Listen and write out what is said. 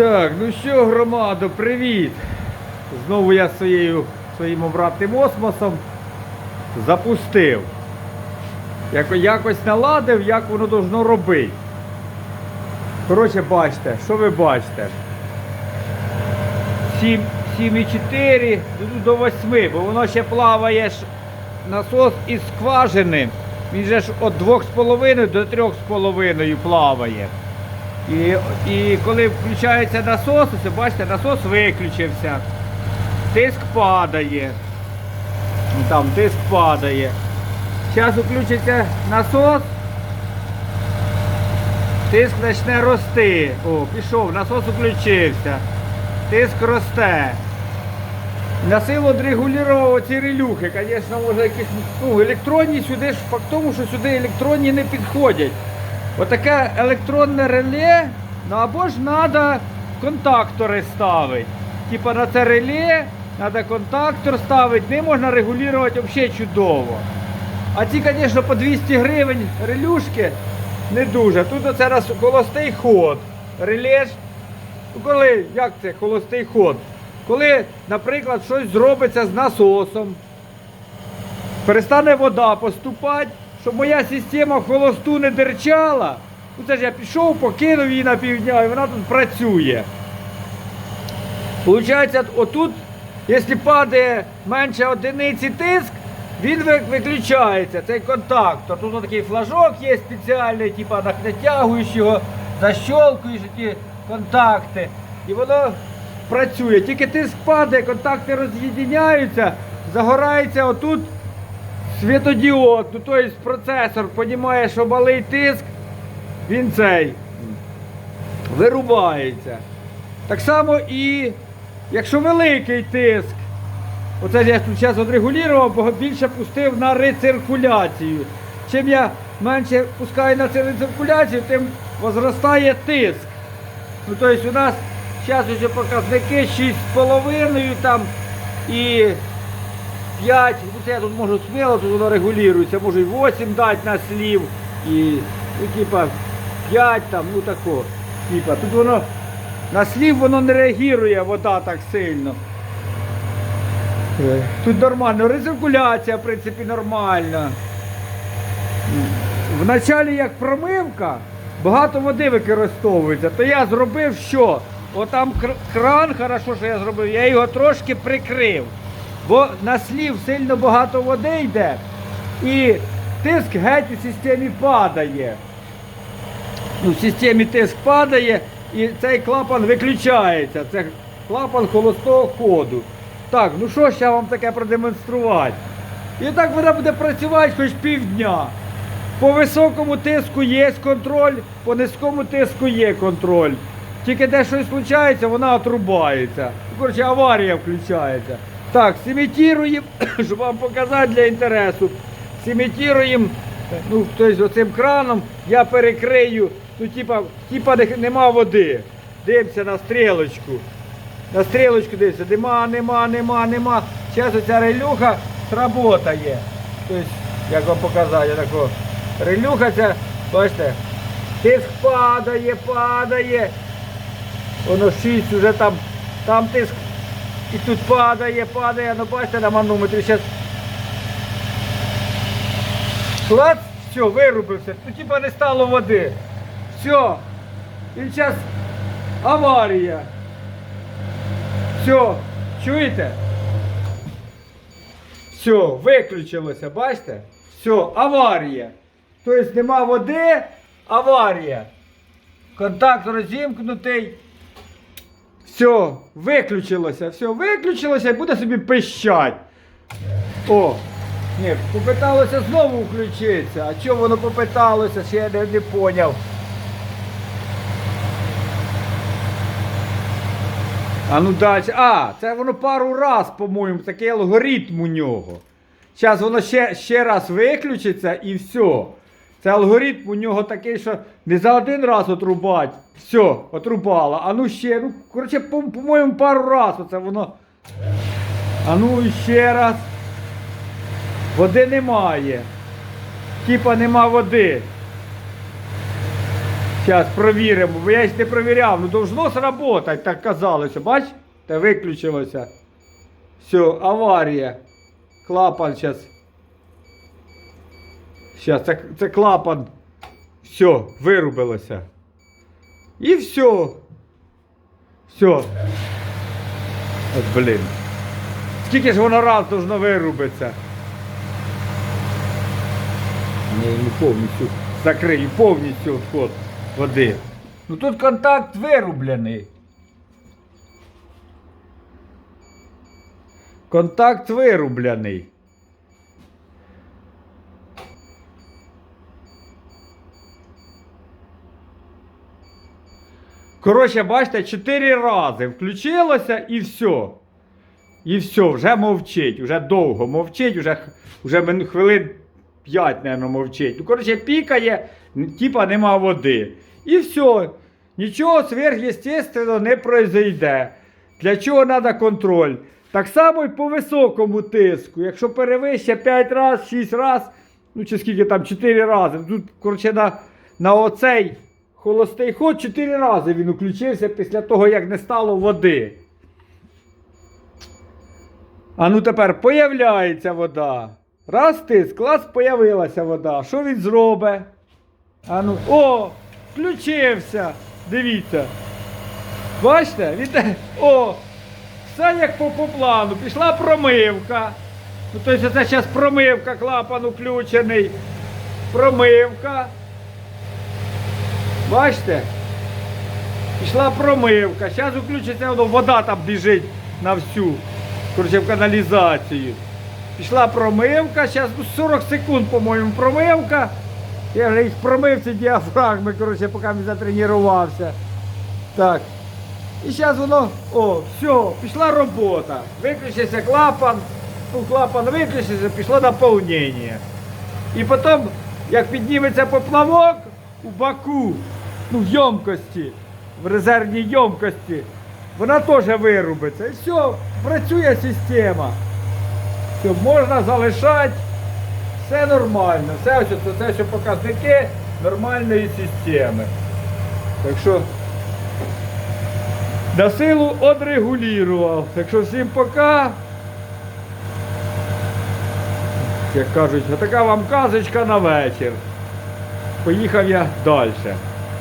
Так, ну що, громадо, привіт! Знову я своєю, своїм обратним осмосом запустив. Яко, якось наладив, як воно должно робити. Коротше, бачите, що ви бачите? 7,4 ну, до 8, бо воно ще плаває насос із скважини. Він же ж від 2,5 до 3,5 плаває. І, і коли включається насос, ось бачите, насос виключився. Тиск падає. Ну, Там тиск падає. Зараз включиться насос. Тиск почне рости. О, пішов, насос включився. Тиск росте. На силу регулював ці релюхи, звісно, може якісь ну, електронні сюди ж факт тому, що сюди електронні не підходять. Отаке електронне реле, ну або ж треба контактори ставити. Типа на це реле треба контактор ставити, не можна регулювати взагалі чудово. А ці, звісно, по 200 гривень релюшки не дуже. Тут оце раз холостий ход. Реле ж, коли, як це холостий ход? Коли, наприклад, щось зробиться з насосом, перестане вода поступати, щоб моя система в холосту не дерчала. Ну це ж я пішов, покинув її на півдня і вона тут працює. Получається, отут, якщо падає менше одиниці тиск, він виключається, цей контактор. Тут такий флажок є спеціальний, типу натягуєш його, защолкуєш ті контакти. І воно працює. Тільки тиск падає, контакти роз'єдиняються, загорається отут світодіод, ну тобто процесор розуміє, що малий тиск, він цей вирубається. Так само і якщо великий тиск, оце я тут зараз отрегулював, бо більше пустив на рециркуляцію. Чим я менше пускаю на рециркуляцію, тим зростає тиск. Ну, тобто у нас зараз вже показники 6,5 там і 5, ну це я тут можу сміло, тут воно регулюється, можу і 8 дати на слів, і ну, типа 5 там, ну тако. Типа, тут воно на слів воно не реагує, вода так сильно. Тут нормально, рециркуляція, в принципі, нормальна. Вначалі як промивка, багато води використовується, то я зробив що? Отам кран, хорошо, що я зробив, я його трошки прикрив. Бо на слів сильно багато води йде і тиск геть у системі падає. Ну, в системі тиск падає і цей клапан виключається. Це клапан холостого ходу. Так, ну що ж я вам таке продемонструвати? І так вона буде працювати хоч півдня. По високому тиску є контроль, по низькому тиску є контроль. Тільки де щось случається, вона отрубається. Коротше, аварія включається. Так, симітіруємо, щоб вам показати для інтересу. Симітіруємо, ну, тобто оцим краном я перекрию, ну, типа, типа нема води. Дивимося на стрілочку. На стрілочку дивимося, нема, нема, нема, нема. Зараз оця релюха сработає. Тобто, як вам показати, тако. Релюха ця, бачите, тиск падає, падає. Воно 6 вже там, там тиск. І тут падає, падає, ну бачите на манометрі зараз. Клац, все, вирубився. Тут типа не стало води. Все. І зараз аварія. Все, чуєте? Все, виключилося, бачите? Все, аварія. Тобто нема води, аварія. Контакт розімкнутий. Все, виключилося, все, виключилося і буде собі пищать. О, ні, попиталося знову включитися. А чого воно попиталося, ще я не, не поняв. А ну далі. А, це воно пару раз, по-моєму, такий алгоритм у нього. Зараз воно ще, ще раз виключиться і все. Це алгоритм у нього такий, що не за один раз отрубать. Все, отрубало. А ну ще, ну, коротше, по- по-моєму, пару раз оце воно. А ну і ще раз. Води немає. Типа нема води. Зараз провіримо, бо я ж не провіряв. Ну должно сработать, так казалося. Бач? Та виключилося. Все, аварія. Клапан зараз. Зараз, це, це клапан. Все, вирубилося. І все. Все. От, блін. Скільки ж воно раз должно вирубитися? Не, не повністю закрию, повністю відход води. Ну тут контакт вирублений. Контакт вирублений. Коротше, бачите, чотири рази включилося і все. І все, вже мовчить, вже довго мовчить, вже, вже хвилин 5, мабуть, мовчить. Ну, коротше, пікає, типа нема води. І все. Нічого сверхъестественного не произойде. Для чого треба контроль? Так само і по високому тиску. Якщо перевище 5 разів, 6 разів, ну чи скільки там 4 рази. Тут, коротше, на, на оцей холостий ход 4 рази він включився після того, як не стало води. А ну тепер появляється вода. Раз тиск, клас, появилася вода. Що він зробить? А ну, о, включився. Дивіться. Бачите? Він, о, все як по, по плану. Пішла промивка. Ну, тобто це зараз промивка, клапан включений. Промивка. Бачите? Пішла промивка. Зараз включиться вода там біжить на всю. Коротше, в каналізацію. Пішла промивка, зараз 40 секунд, по-моєму, промивка. Я вже їх промив ці діафрагми, коротше, поки не затренувався. Так. І зараз воно, о, все, пішла робота. Виключився клапан, ну, клапан виключився, пішло наповнення. І потім, як підніметься поплавок у баку, ну в ємкості, в резервній ємкості, вона теж вирубиться. І все, працює система. Все, можна залишати, все нормально. Все це, це ще показники нормальної системи. Так що на силу одрегулював. Так що всім пока. Як кажуть, така вам казочка на вечір. Поїхав я далі.